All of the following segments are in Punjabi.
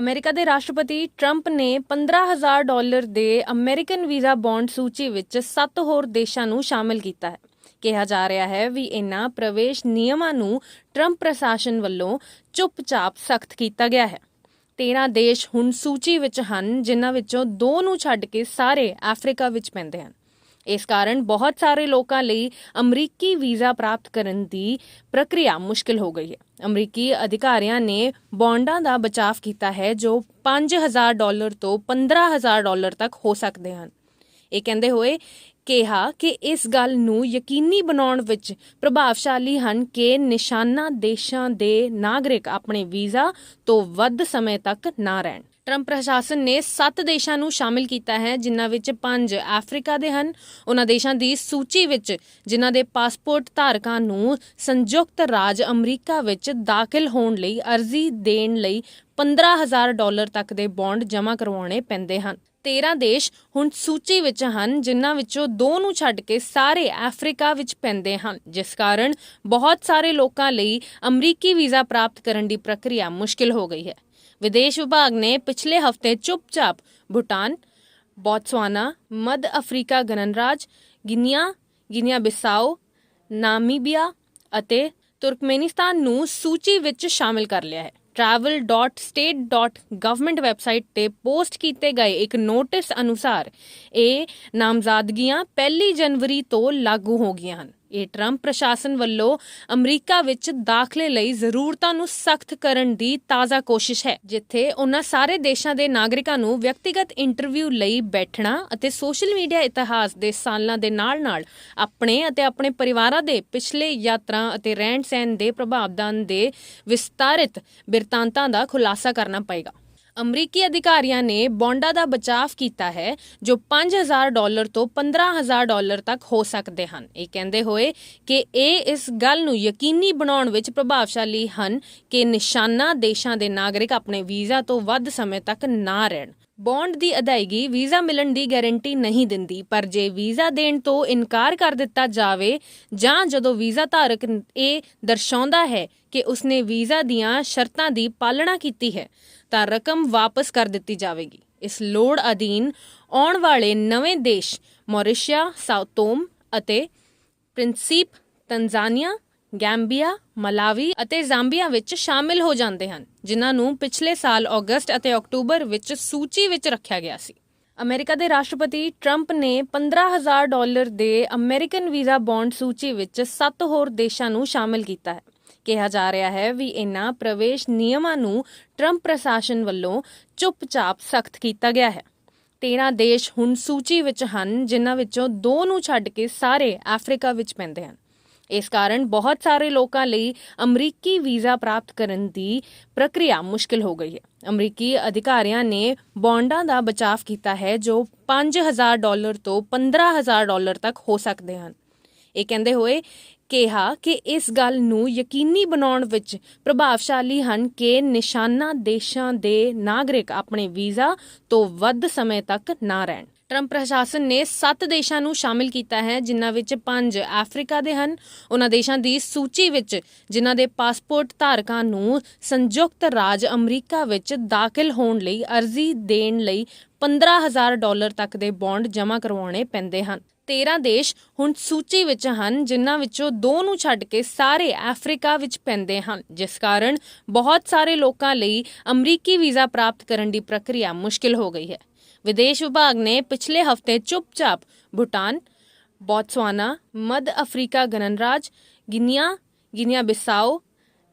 ਅਮਰੀਕਾ ਦੇ ਰਾਸ਼ਟਰਪਤੀ ਟਰੰਪ ਨੇ 15000 ਡਾਲਰ ਦੇ ਅਮਰੀਕਨ ਵੀਜ਼ਾ ਬੌਂਡ ਸੂਚੀ ਵਿੱਚ 7 ਹੋਰ ਦੇਸ਼ਾਂ ਨੂੰ ਸ਼ਾਮਲ ਕੀਤਾ ਹੈ। ਕਿਹਾ ਜਾ ਰਿਹਾ ਹੈ ਵੀ ਇਨ੍ਹਾਂ ਪ੍ਰਵੇਸ਼ ਨਿਯਮਾਂ ਨੂੰ ਟਰੰਪ ਪ੍ਰਸ਼ਾਸਨ ਵੱਲੋਂ ਚੁੱਪਚਾਪ ਸਖਤ ਕੀਤਾ ਗਿਆ ਹੈ। 13 ਦੇਸ਼ ਹੁਣ ਸੂਚੀ ਵਿੱਚ ਹਨ, ਜਿਨ੍ਹਾਂ ਵਿੱਚੋਂ ਦੋ ਨੂੰ ਛੱਡ ਕੇ ਸਾਰੇ ਅਫਰੀਕਾ ਵਿੱਚ ਪੈਂਦੇ ਹਨ। ਇਸ ਕਾਰਨ ਬਹੁਤ ਸਾਰੇ ਲੋਕਾਂ ਲਈ ਅਮਰੀਕੀ ਵੀਜ਼ਾ ਪ੍ਰਾਪਤ ਕਰਨ ਦੀ ਪ੍ਰਕਿਰਿਆ ਮੁਸ਼ਕਲ ਹੋ ਗਈ ਹੈ। ਅਮਰੀਕੀ ਅਧਿਕਾਰੀਆਂ ਨੇ ਬੌਂਡਾਂ ਦਾ ਬਚਾਅ ਕੀਤਾ ਹੈ ਜੋ 5000 ਡਾਲਰ ਤੋਂ 15000 ਡਾਲਰ ਤੱਕ ਹੋ ਸਕਦੇ ਹਨ। ਇਹ ਕਹਿੰਦੇ ਹੋਏ ਕਿਹਾ ਕਿ ਇਸ ਗੱਲ ਨੂੰ ਯਕੀਨੀ ਬਣਾਉਣ ਵਿੱਚ ਪ੍ਰਭਾਵਸ਼ਾਲੀ ਹਨ ਕਿ ਨਿਸ਼ਾਨਾ ਦੇਸ਼ਾਂ ਦੇ ਨਾਗਰਿਕ ਆਪਣੇ ਵੀਜ਼ਾ ਤੋਂ ਵੱਧ ਸਮੇਂ ਤੱਕ ਨਾ ਰਹਿਣ। ਟਰੰਪ ਪ੍ਰਸ਼ਾਸਨ ਨੇ 7 ਦੇਸ਼ਾਂ ਨੂੰ ਸ਼ਾਮਿਲ ਕੀਤਾ ਹੈ, ਜਿਨ੍ਹਾਂ ਵਿੱਚ 5 ਅਫਰੀਕਾ ਦੇ ਹਨ। ਉਹਨਾਂ ਦੇਸ਼ਾਂ ਦੀ ਸੂਚੀ ਵਿੱਚ, ਜਿਨ੍ਹਾਂ ਦੇ ਪਾਸਪੋਰਟ ਧਾਰਕਾਂ ਨੂੰ ਸੰਯੁਕਤ ਰਾਜ ਅਮਰੀਕਾ ਵਿੱਚ ਦਾਖਲ ਹੋਣ ਲਈ ਅਰਜ਼ੀ ਦੇਣ ਲਈ 15000 ਡਾਲਰ ਤੱਕ ਦੇ ਬੌਂਡ ਜਮ੍ਹਾਂ ਕਰਵਾਉਣੇ ਪੈਂਦੇ ਹਨ। 13 ਦੇਸ਼ ਹੁਣ ਸੂਚੀ ਵਿੱਚ ਹਨ, ਜਿਨ੍ਹਾਂ ਵਿੱਚੋਂ ਦੋ ਨੂੰ ਛੱਡ ਕੇ ਸਾਰੇ ਅਫਰੀਕਾ ਵਿੱਚ ਪੈਂਦੇ ਹਨ। ਜਿਸ ਕਾਰਨ ਬਹੁਤ ਸਾਰੇ ਲੋਕਾਂ ਲਈ ਅਮਰੀਕੀ ਵੀਜ਼ਾ ਪ੍ਰਾਪਤ ਕਰਨ ਦੀ ਪ੍ਰਕਿਰਿਆ ਮੁਸ਼ਕਿਲ ਹੋ ਗਈ ਹੈ। ਵਿਦੇਸ਼ ਵਿਭਾਗ ਨੇ ਪਿਛਲੇ ਹਫ਼ਤੇ ਚੁੱਪਚਾਪ ਭੂਟਾਨ, ਬੋਟਸਵਾਨਾ, ਮੱਧ ਅਫਰੀਕਾ ਗਣਰਾਜ, ਗਿਨੀਆ ਗਿਨੀਆ ਬਿਸਾਓ ਨਾਮੀਬੀਆ ਅਤੇ ਤੁਰਕਮੇਨਿਸਤਾਨ ਨੂੰ ਸੂਚੀ ਵਿੱਚ ਸ਼ਾਮਿਲ ਕਰ ਲਿਆ ਹੈ। travel.state.government ਵੈਬਸਾਈਟ ਤੇ ਪੋਸਟ ਕੀਤੇ ਗਏ ਇੱਕ ਨੋਟਿਸ ਅਨੁਸਾਰ ਇਹ ਨਾਮਜ਼ਦਗੀਆਂ 1 ਜਨਵਰੀ ਤੋਂ ਲਾਗੂ ਹੋ ਗਈਆਂ ਹਨ। ਇਹ ਟਰੰਪ ਪ੍ਰਸ਼ਾਸਨ ਵੱਲੋਂ ਅਮਰੀਕਾ ਵਿੱਚ ਦਾਖਲੇ ਲਈ ਜ਼ਰੂਰਤਾਂ ਨੂੰ ਸਖਤ ਕਰਨ ਦੀ ਤਾਜ਼ਾ ਕੋਸ਼ਿਸ਼ ਹੈ, ਜਿੱਥੇ ਉਹਨਾਂ ਸਾਰੇ ਦੇਸ਼ਾਂ ਦੇ ਨਾਗਰਿਕਾਂ ਨੂੰ ਵਿਅਕਤੀਗਤ ਇੰਟਰਵਿਊ ਲਈ ਬੈਠਣਾ ਅਤੇ ਸੋਸ਼ਲ ਮੀਡੀਆ ਇਤਿਹਾਸ ਦੇ ਸਾਲਾਂ ਦੇ ਨਾਲ-ਨਾਲ ਆਪਣੇ ਅਤੇ ਆਪਣੇ ਪਰਿਵਾਰਾਂ ਦੇ ਪਿਛਲੇ ਯਾਤਰਾ ਅਤੇ ਰਹਿਣ ਸਹਿਣ ਦੇ ਪ੍ਰਭਾਵਦਾਨ ਦੇ ਵਿਸਤਾਰਿਤ ਬਿਰਤਾਂਤਾਂ ਦਾ ਖੁਲਾਸਾ ਕਰਨਾ ਪਏਗਾ। ਅਮਰੀਕੀ ਅਧਿਕਾਰੀਆਂ ਨੇ ਬੌਂਡਾਂ ਦਾ ਬਚਾਅ ਕੀਤਾ ਹੈ, ਜੋ 5000 ਡਾਲਰ ਤੋਂ 15000 ਡਾਲਰ ਤੱਕ ਹੋ ਸਕਦੇ ਹਨ। ਇਹ ਕਹਿੰਦੇ ਹੋਏ ਕਿ ਇਹ ਇਸ ਗੱਲ ਨੂੰ ਯਕੀਨੀ ਬਣਾਉਣ ਵਿੱਚ ਪ੍ਰਭਾਵਸ਼ਾਲੀ ਹਨ ਕਿ ਨਿਸ਼ਾਨਾ ਦੇਸ਼ਾਂ ਦੇ ਨਾਗਰਿਕ ਆਪਣੇ ਵੀਜ਼ਾ ਤੋਂ ਵੱਧ ਸਮੇਂ ਤੱਕ ਨਾ ਰਹਿਣ। ਬੌਂਡ ਦੀ ਅਦਾਇਗੀ ਵੀਜ਼ਾ ਮਿਲਣ ਦੀ ਗਾਰੰਟੀ ਨਹੀਂ ਦਿੰਦੀ, ਪਰ ਜੇ ਵੀਜ਼ਾ ਦੇਣ ਤੋਂ ਇਨਕਾਰ ਕਰ ਦਿੱਤਾ ਜਾਵੇ ਜਾਂ ਜਦੋਂ ਵੀਜ਼ਾ ਧਾਰਕ ਇਹ ਦਰਸਾਉਂਦਾ ਹੈ ਕਿ ਉਸਨੇ ਵੀਜ਼ਾ ਦੀਆਂ ਸ਼ਰਤਾਂ ਦੀ ਪਾਲਣਾ ਕੀਤੀ ਹੈ ਤਾਂ ਰਕਮ ਵਾਪਸ ਕਰ ਦਿੱਤੀ ਜਾਵੇਗੀ। ਇਸ ਲੋੜ ਅਧੀਨ ਆਉਣ ਵਾਲੇ ਨਵੇਂ ਦੇਸ਼ ਮੌਰੀਸ਼ੀਆ ਸਾਊਥੋਮ ਅਤੇ ਪ੍ਰਿੰਸੀਪ ਤੰਜ਼ਾਨੀਆ ਗੈਂਬੀਆ, ਮਲਾਵੀ ਅਤੇ ਜ਼ਾਂਬੀਆ ਵਿੱਚ ਸ਼ਾਮਿਲ ਹੋ ਜਾਂਦੇ ਹਨ, ਜਿਨ੍ਹਾਂ ਨੂੰ ਪਿਛਲੇ ਸਾਲ ਅਗਸਤ ਅਤੇ ਅਕਤੂਬਰ ਵਿੱਚ ਸੂਚੀ ਵਿੱਚ ਰੱਖਿਆ ਗਿਆ ਸੀ। ਅਮਰੀਕਾ ਦੇ ਰਾਸ਼ਟਰਪਤੀ ਟਰੰਪ ਨੇ 15000 ਡਾਲਰ ਦੇ ਅਮਰੀਕਨ ਵੀਜ਼ਾ ਬੌਂਡ ਸੂਚੀ ਵਿੱਚ 7 ਹੋਰ ਦੇਸ਼ਾਂ ਨੂੰ ਸ਼ਾਮਿਲ ਕੀਤਾ ਹੈ। ਕਿਹਾ ਜਾ ਰਿਹਾ ਹੈ ਵੀ ਇਨ੍ਹਾਂ ਪ੍ਰਵੇਸ਼ ਨਿਯਮਾਂ ਨੂੰ ਟਰੰਪ ਪ੍ਰਸ਼ਾਸਨ ਵੱਲੋਂ ਚੁੱਪਚਾਪ ਸਖਤ ਕੀਤਾ ਗਿਆ ਹੈ। 13 ਦੇਸ਼ ਹੁਣ ਸੂਚੀ ਵਿੱਚ ਹਨ, ਜਿਨ੍ਹਾਂ ਵਿੱਚੋਂ ਦੋ ਨੂੰ ਛੱਡ ਕੇ ਸਾਰੇ ਅਫਰੀਕਾ ਵਿੱਚ ਪੈਂਦੇ ਹਨ। ਇਸ ਕਾਰਨ ਬਹੁਤ ਸਾਰੇ ਲੋਕਾਂ ਲਈ ਅਮਰੀਕੀ ਵੀਜ਼ਾ ਪ੍ਰਾਪਤ ਕਰਨ ਦੀ ਪ੍ਰਕਿਰਿਆ ਮੁਸ਼ਕਲ ਹੋ ਗਈ ਹੈ। ਅਮਰੀਕੀ ਅਧਿਕਾਰੀਆਂ ਨੇ ਬੌਂਡਾਂ ਦਾ ਬਚਾਅ ਕੀਤਾ ਹੈ, ਜੋ 5000 ਡਾਲਰ ਤੋਂ 15000 ਡਾਲਰ ਤੱਕ ਹੋ ਸਕਦੇ ਹਨ। ਇਹ ਕਹਿੰਦੇ ਹੋਏ ਕਿਹਾ ਕਿ ਇਸ ਗੱਲ ਨੂੰ ਯਕੀਨੀ ਬਣਾਉਣ ਵਿੱਚ ਪ੍ਰਭਾਵਸ਼ਾਲੀ ਹਨ ਕਿ ਨਿਸ਼ਾਨਾ ਦੇਸ਼ਾਂ ਦੇ ਨਾਗਰਿਕ ਆਪਣੇ ਵੀਜ਼ਾ ਤੋਂ ਵੱਧ ਸਮੇਂ ਤੱਕ ਨਾ ਰਹਿਣ। ਟਰੰਪ ਪ੍ਰਸ਼ਾਸਨ ਨੇ 7 ਦੇਸ਼ਾਂ ਨੂੰ ਸ਼ਾਮਿਲ ਕੀਤਾ ਹੈ, ਜਿਨ੍ਹਾਂ ਵਿੱਚ 5 ਅਫਰੀਕਾ ਦੇ ਹਨ। ਉਹਨਾਂ ਦੇਸ਼ਾਂ ਦੀ ਸੂਚੀ ਵਿੱਚ, ਜਿਨ੍ਹਾਂ ਦੇ ਪਾਸਪੋਰਟ ਧਾਰਕਾਂ ਨੂੰ ਸੰਯੁਕਤ ਰਾਜ ਅਮਰੀਕਾ ਵਿੱਚ ਦਾਖਲ ਹੋਣ ਲਈ ਅਰਜ਼ੀ ਦੇਣ ਲਈ 15000 ਡਾਲਰ ਤੱਕ ਦੇ ਬੌਂਡ ਜਮ੍ਹਾਂ ਕਰਵਾਉਣੇ ਪੈਂਦੇ ਹਨ। 13 ਦੇਸ਼ ਹੁਣ ਸੂਚੀ ਵਿੱਚ ਹਨ, ਜਿਨ੍ਹਾਂ ਵਿੱਚੋਂ ਦੋ ਨੂੰ ਛੱਡ ਕੇ ਸਾਰੇ ਅਫਰੀਕਾ ਵਿੱਚ ਪੈਂਦੇ ਹਨ। ਜਿਸ ਕਾਰਨ ਬਹੁਤ ਸਾਰੇ ਲੋਕਾਂ ਲਈ ਅਮਰੀਕੀ ਵੀਜ਼ਾ ਪ੍ਰਾਪਤ ਕਰਨ ਦੀ ਪ੍ਰਕਿਰਿਆ ਮੁਸ਼ਕਿਲ ਹੋ ਗਈ ਹੈ। ਵਿਦੇਸ਼ ਵਿਭਾਗ ਨੇ ਪਿਛਲੇ ਹਫ਼ਤੇ ਚੁੱਪਚਾਪ ਭੂਟਾਨ ਬੋਟਸਵਾਨਾ ਮੱਧ ਅਫਰੀਕਾ ਗਣਰਾਜ, ਗਿਨੀਆ ਗਿਨੀਆ ਬਿਸਾਓ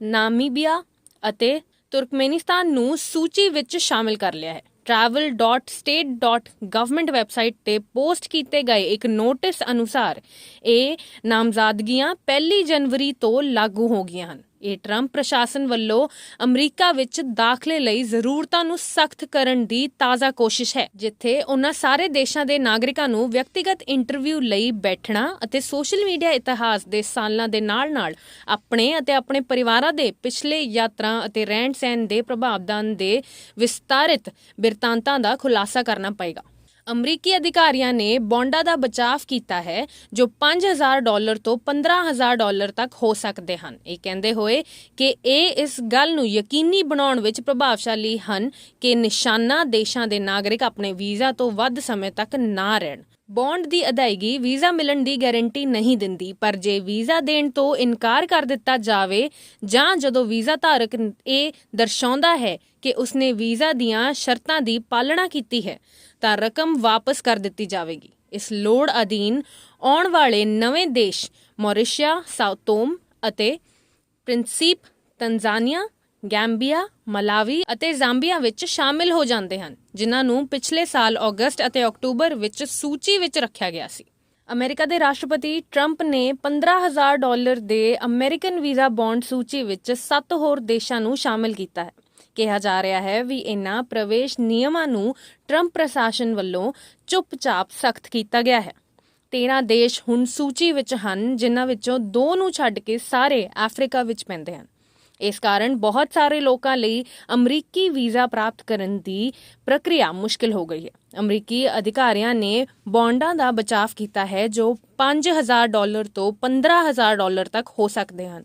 ਨਾਮੀਬੀਆ ਅਤੇ ਤੁਰਕਮੇਨਿਸਤਾਨ ਨੂੰ ਸੂਚੀ ਵਿੱਚ ਸ਼ਾਮਿਲ ਕਰ ਲਿਆ ਹੈ। travel.state.government ਵੈਬਸਾਈਟ ਤੇ ਪੋਸਟ ਕੀਤੇ ਗਏ ਇੱਕ ਨੋਟਿਸ ਅਨੁਸਾਰ ਇਹ ਨਾਮਜ਼ਦਗੀਆਂ 1 ਜਨਵਰੀ ਤੋਂ ਲਾਗੂ ਹੋ ਗਈਆਂ ਹਨ। ਇਹ ਟਰੰਪ ਪ੍ਰਸ਼ਾਸਨ ਵੱਲੋਂ ਅਮਰੀਕਾ ਵਿੱਚ ਦਾਖਲੇ ਲਈ ਜ਼ਰੂਰਤਾਂ ਨੂੰ ਸਖਤ ਕਰਨ ਦੀ ਤਾਜ਼ਾ ਕੋਸ਼ਿਸ਼ ਹੈ, ਜਿੱਥੇ ਉਹਨਾਂ ਸਾਰੇ ਦੇਸ਼ਾਂ ਦੇ ਨਾਗਰਿਕਾਂ ਨੂੰ ਵਿਅਕਤੀਗਤ ਇੰਟਰਵਿਊ ਲਈ ਬੈਠਣਾ ਅਤੇ ਸੋਸ਼ਲ ਮੀਡੀਆ ਇਤਿਹਾਸ ਦੇ ਸਾਲਾਂ ਦੇ ਨਾਲ-ਨਾਲ ਆਪਣੇ ਅਤੇ ਆਪਣੇ ਪਰਿਵਾਰਾਂ ਦੇ ਪਿਛਲੇ ਯਾਤਰਾ ਅਤੇ ਰਹਿਣ ਸਹਿਣ ਦੇ ਪ੍ਰਭਾਵਦਾਨ ਦੇ ਵਿਸਤਾਰਿਤ ਬਿਰਤਾਂਤਾਂ ਦਾ ਖੁਲਾਸਾ ਕਰਨਾ ਪਏਗਾ। ਅਮਰੀਕੀ ਅਧਿਕਾਰੀਆਂ ਨੇ ਬੌਂਡਾਂ ਦਾ ਬਚਾਵ ਕੀਤਾ ਹੈ, ਜੋ 5000 ਡਾਲਰ ਤੋਂ 15000 ਡਾਲਰ ਤੱਕ ਹੋ ਸਕਦੇ ਹਨ। ਇਹ ਕਹਿੰਦੇ ਹੋਏ ਕਿ ਇਹ ਇਸ ਗੱਲ ਨੂੰ ਯਕੀਨੀ ਬਣਾਉਣ ਵਿੱਚ ਪ੍ਰਭਾਵਸ਼ਾਲੀ ਹਨ ਕਿ ਨਿਸ਼ਾਨਾ ਦੇਸ਼ਾਂ ਦੇ ਨਾਗਰਿਕ ਆਪਣੇ ਵੀਜ਼ਾ ਤੋਂ ਵੱਧ ਸਮੇਂ ਤੱਕ ਨਾ ਰਹਿਣ। ਬੌਂਡ ਦੀ ਅਦਾਇਗੀ ਵੀਜ਼ਾ ਮਿਲਣ ਦੀ ਗਾਰੰਟੀ ਨਹੀਂ ਦਿੰਦੀ, ਪਰ ਜੇ ਵੀਜ਼ਾ ਦੇਣ ਤੋਂ ਇਨਕਾਰ ਕਰ ਦਿੱਤਾ ਜਾਵੇ ਜਾਂ ਜਦੋਂ ਵੀਜ਼ਾ ਧਾਰਕ ਇਹ ਦਰਸਾਉਂਦਾ ਹੈ ਕਿ ਉਸਨੇ ਵੀਜ਼ਾ ਦੀਆਂ ਸ਼ਰਤਾਂ ਦੀ ਪਾਲਣਾ ਕੀਤੀ ਹੈ, ਤਾਂ ਰਕਮ ਵਾਪਸ ਕਰ ਦਿੱਤੀ ਜਾਵੇਗੀ। ਇਸ ਲੋੜ ਅਧੀਨ ਆਉਣ ਵਾਲੇ ਨਵੇਂ ਦੇਸ਼ ਮੌਰੀਸ਼ੀਆ ਸਾਊਥੋਮ ਅਤੇ ਪ੍ਰਿੰਸੀਪ ਤਨਜ਼ਾਨੀਆ ਗੈਂਬੀਆ, ਮਲਾਵੀ ਅਤੇ ਜ਼ਾਂਬੀਆ ਵਿੱਚ ਸ਼ਾਮਿਲ ਹੋ ਜਾਂਦੇ ਹਨ, ਜਿਨ੍ਹਾਂ ਨੂੰ ਪਿਛਲੇ ਸਾਲ ਅਗਸਤ ਅਤੇ ਅਕਤੂਬਰ ਵਿੱਚ ਸੂਚੀ ਵਿੱਚ ਰੱਖਿਆ ਗਿਆ ਸੀ। ਅਮਰੀਕਾ ਦੇ ਰਾਸ਼ਟਰਪਤੀ ਟਰੰਪ ਨੇ 15000 ਡਾਲਰ ਦੇ ਅਮਰੀਕਨ ਵੀਜ਼ਾ ਬੌਂਡ ਸੂਚੀ ਵਿੱਚ 7 ਹੋਰ ਦੇਸ਼ਾਂ ਨੂੰ ਸ਼ਾਮਿਲ ਕੀਤਾ ਹੈ। ਕਿਹਾ ਜਾ ਰਿਹਾ ਹੈ ਵੀ ਇਨ੍ਹਾਂ ਪ੍ਰਵੇਸ਼ ਨਿਯਮਾਂ ਨੂੰ ਟਰੰਪ ਪ੍ਰਸ਼ਾਸਨ ਵੱਲੋਂ ਚੁੱਪਚਾਪ ਸਖਤ ਕੀਤਾ ਗਿਆ ਹੈ। 13 ਦੇਸ਼ ਹੁਣ ਸੂਚੀ ਵਿੱਚ ਹਨ, ਜਿਨ੍ਹਾਂ ਵਿੱਚੋਂ ਦੋ ਨੂੰ ਛੱਡ ਕੇ ਸਾਰੇ ਅਫਰੀਕਾ ਵਿੱਚ ਪੈਂਦੇ ਹਨ। ਇਸ ਕਾਰਨ ਬਹੁਤ ਸਾਰੇ ਲੋਕਾਂ ਲਈ ਅਮਰੀਕੀ ਵੀਜ਼ਾ ਪ੍ਰਾਪਤ ਕਰਨ ਦੀ ਪ੍ਰਕਿਰਿਆ ਮੁਸ਼ਕਲ ਹੋ ਗਈ ਹੈ। ਅਮਰੀਕੀ ਅਧਿਕਾਰੀਆਂ ਨੇ ਬੌਂਡਾਂ ਦਾ ਬਚਾਵ ਕੀਤਾ ਹੈ ਜੋ 5000 ਡਾਲਰ ਤੋਂ 15000 ਡਾਲਰ ਤੱਕ ਹੋ ਸਕਦੇ ਹਨ।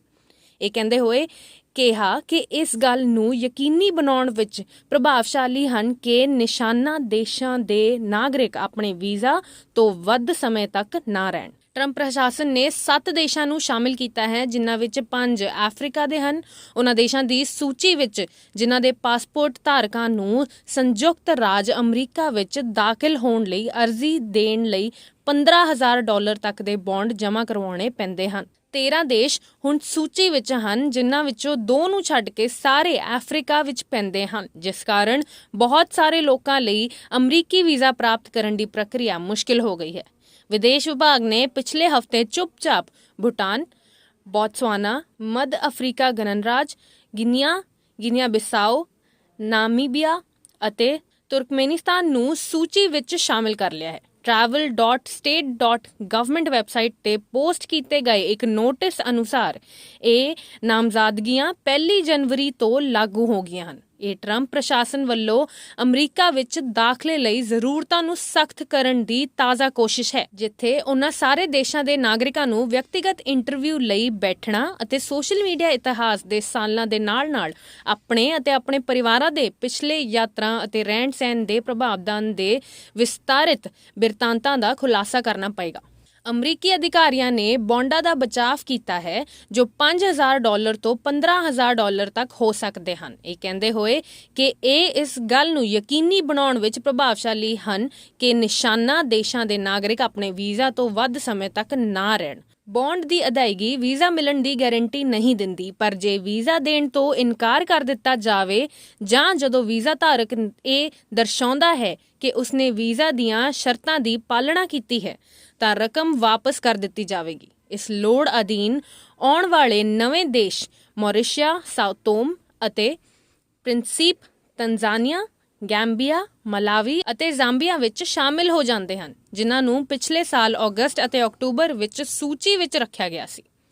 ਇਹ ਕਹਿੰਦੇ ਹੋਏ ਕਿਹਾ ਕਿ ਇਸ ਗੱਲ ਨੂੰ ਯਕੀਨੀ ਬਣਾਉਣ ਵਿੱਚ ਪ੍ਰਭਾਵਸ਼ਾਲੀ ਹਨ ਕਿ ਨਿਸ਼ਾਨਾ ਦੇਸ਼ਾਂ ਦੇ ਨਾਗਰਿਕ ਆਪਣੇ ਵੀਜ਼ਾ ਤੋਂ ਵੱਧ ਸਮੇਂ ਤੱਕ ਨਾ ਰਹਿਣ। ਟਰੰਪ ਪ੍ਰਸ਼ਾਸਨ ਨੇ 7 ਦੇਸ਼ਾਂ ਨੂੰ ਸ਼ਾਮਿਲ ਕੀਤਾ ਹੈ, ਜਿਨ੍ਹਾਂ ਵਿੱਚ 5 ਅਫਰੀਕਾ ਦੇ ਹਨ। ਉਹਨਾਂ ਦੇਸ਼ਾਂ ਦੀ ਸੂਚੀ ਵਿੱਚ, ਜਿਨ੍ਹਾਂ ਦੇ ਪਾਸਪੋਰਟ ਧਾਰਕਾਂ ਨੂੰ ਸੰਯੁਕਤ ਰਾਜ ਅਮਰੀਕਾ ਵਿੱਚ ਦਾਖਲ ਹੋਣ ਲਈ ਅਰਜ਼ੀ ਦੇਣ ਲਈ 15000 ਡਾਲਰ ਤੱਕ ਦੇ ਬੌਂਡ ਜਮ੍ਹਾਂ ਕਰਵਾਉਣੇ ਪੈਂਦੇ ਹਨ। 13 ਦੇਸ਼ ਹੁਣ ਸੂਚੀ ਵਿੱਚ ਹਨ, ਜਿਨ੍ਹਾਂ ਵਿੱਚੋਂ ਦੋ ਨੂੰ ਛੱਡ ਕੇ ਸਾਰੇ ਅਫਰੀਕਾ ਵਿੱਚ ਪੈਂਦੇ ਹਨ। ਜਿਸ ਕਾਰਨ ਬਹੁਤ ਸਾਰੇ ਲੋਕਾਂ ਲਈ ਅਮਰੀਕੀ ਵੀਜ਼ਾ ਪ੍ਰਾਪਤ ਕਰਨ ਦੀ ਪ੍ਰਕਿਰਿਆ ਮੁਸ਼ਕਿਲ ਹੋ ਗਈ ਹੈ। ਵਿਦੇਸ਼ ਵਿਭਾਗ ਨੇ ਪਿਛਲੇ ਹਫ਼ਤੇ ਚੁੱਪਚਾਪ ਭੂਟਾਨ, ਬੋਟਸਵਾਨਾ, ਮੱਧ ਅਫਰੀਕਾ ਗਣਰਾਜ, ਗਿਨੀਆ ਗਿਨੀਆ ਬਿਸਾਓ ਨਾਮੀਬੀਆ ਅਤੇ ਤੁਰਕਮੇਨਿਸਤਾਨ ਨੂੰ ਸੂਚੀ ਵਿੱਚ ਸ਼ਾਮਿਲ ਕਰ ਲਿਆ ਹੈ। travel.state.government ਵੈਬਸਾਈਟ ਤੇ ਪੋਸਟ ਕੀਤੇ ਗਏ ਇੱਕ ਨੋਟਿਸ ਅਨੁਸਾਰ ਇਹ ਨਾਮਜ਼ਦਗੀਆਂ 1 ਜਨਵਰੀ ਤੋਂ ਲਾਗੂ ਹੋ ਗਈਆਂ ਹਨ। ਇਹ ਟਰੰਪ ਪ੍ਰਸ਼ਾਸਨ ਵੱਲੋਂ ਅਮਰੀਕਾ ਵਿੱਚ ਦਾਖਲੇ ਲਈ ਜ਼ਰੂਰਤਾਂ ਨੂੰ ਸਖਤ ਕਰਨ ਦੀ ਤਾਜ਼ਾ ਕੋਸ਼ਿਸ਼ ਹੈ, ਜਿੱਥੇ ਉਹਨਾਂ ਸਾਰੇ ਦੇਸ਼ਾਂ ਦੇ ਨਾਗਰਿਕਾਂ ਨੂੰ ਵਿਅਕਤੀਗਤ ਇੰਟਰਵਿਊ ਲਈ ਬੈਠਣਾ ਅਤੇ ਸੋਸ਼ਲ ਮੀਡੀਆ ਇਤਿਹਾਸ ਦੇ ਸਾਲਾਂ ਦੇ ਨਾਲ-ਨਾਲ ਆਪਣੇ ਅਤੇ ਆਪਣੇ ਪਰਿਵਾਰਾਂ ਦੇ ਪਿਛਲੇ ਯਾਤਰਾ ਅਤੇ ਰਹਿਣ ਸਹਿਣ ਦੇ ਪ੍ਰਭਾਵਦਾਨ ਦੇ ਵਿਸਤਾਰਿਤ ਬਿਰਤਾਂਤਾਂ ਦਾ ਖੁਲਾਸਾ ਕਰਨਾ ਪਏਗਾ। ਅਮਰੀਕੀ ਅਧਿਕਾਰੀਆਂ ਨੇ ਬੌਂਡਾਂ ਦਾ ਬਚਾਵ ਕੀਤਾ ਹੈ, ਜੋ 5000 ਡਾਲਰ ਤੋਂ 15000 ਡਾਲਰ ਤੱਕ ਹੋ ਸਕਦੇ ਹਨ। ਇਹ ਕਹਿੰਦੇ ਹੋਏ ਕਿ ਇਹ ਇਸ ਗੱਲ ਨੂੰ ਯਕੀਨੀ ਬਣਾਉਣ ਵਿੱਚ ਪ੍ਰਭਾਵਸ਼ਾਲੀ ਹਨ ਕਿ ਨਿਸ਼ਾਨਾ ਦੇਸ਼ਾਂ ਦੇ ਨਾਗਰਿਕ ਆਪਣੇ ਵੀਜ਼ਾ ਤੋਂ ਵੱਧ ਸਮੇਂ ਤੱਕ ਨਾ ਰਹਿਣ। ਬੌਂਡ ਦੀ ਅਦਾਇਗੀ ਵੀਜ਼ਾ ਮਿਲਣ ਦੀ ਗਾਰੰਟੀ ਨਹੀਂ ਦਿੰਦੀ, ਪਰ ਜੇ ਵੀਜ਼ਾ ਦੇਣ ਤੋਂ ਇਨਕਾਰ ਕਰ ਦਿੱਤਾ ਜਾਵੇ ਜਾਂ ਜਦੋਂ ਵੀਜ਼ਾ ਧਾਰਕ ਇਹ ਦਰਸਾਉਂਦਾ ਹੈ ਕਿ ਉਸਨੇ ਵੀਜ਼ਾ ਦੀਆਂ ਸ਼ਰਤਾਂ ਦੀ ਪਾਲਣਾ ਕੀਤੀ ਹੈ ਤਾਂ ਰਕਮ ਵਾਪਸ ਕਰ ਦਿੱਤੀ ਜਾਵੇਗੀ। ਇਸ ਲੋੜ ਅਧੀਨ ਆਉਣ ਵਾਲੇ ਨਵੇਂ ਦੇਸ਼ ਮੌਰੀਸ਼ੀਆ ਸਾਊਥੋਮ ਅਤੇ ਪ੍ਰਿੰਸੀਪ ਤਨਜ਼ਾਨੀਆ, ਗੈਂਬੀਆ, ਮਲਾਵੀ ਅਤੇ ਜ਼ਾਂਬੀਆ ਵਿੱਚ ਸ਼ਾਮਿਲ ਹੋ ਜਾਂਦੇ ਹਨ, ਜਿਨ੍ਹਾਂ ਨੂੰ ਪਿਛਲੇ ਸਾਲ ਅਗਸਤ ਅਤੇ ਅਕਤੂਬਰ ਵਿੱਚ ਸੂਚੀ ਵਿੱਚ ਰੱਖਿਆ ਗਿਆ ਸੀ।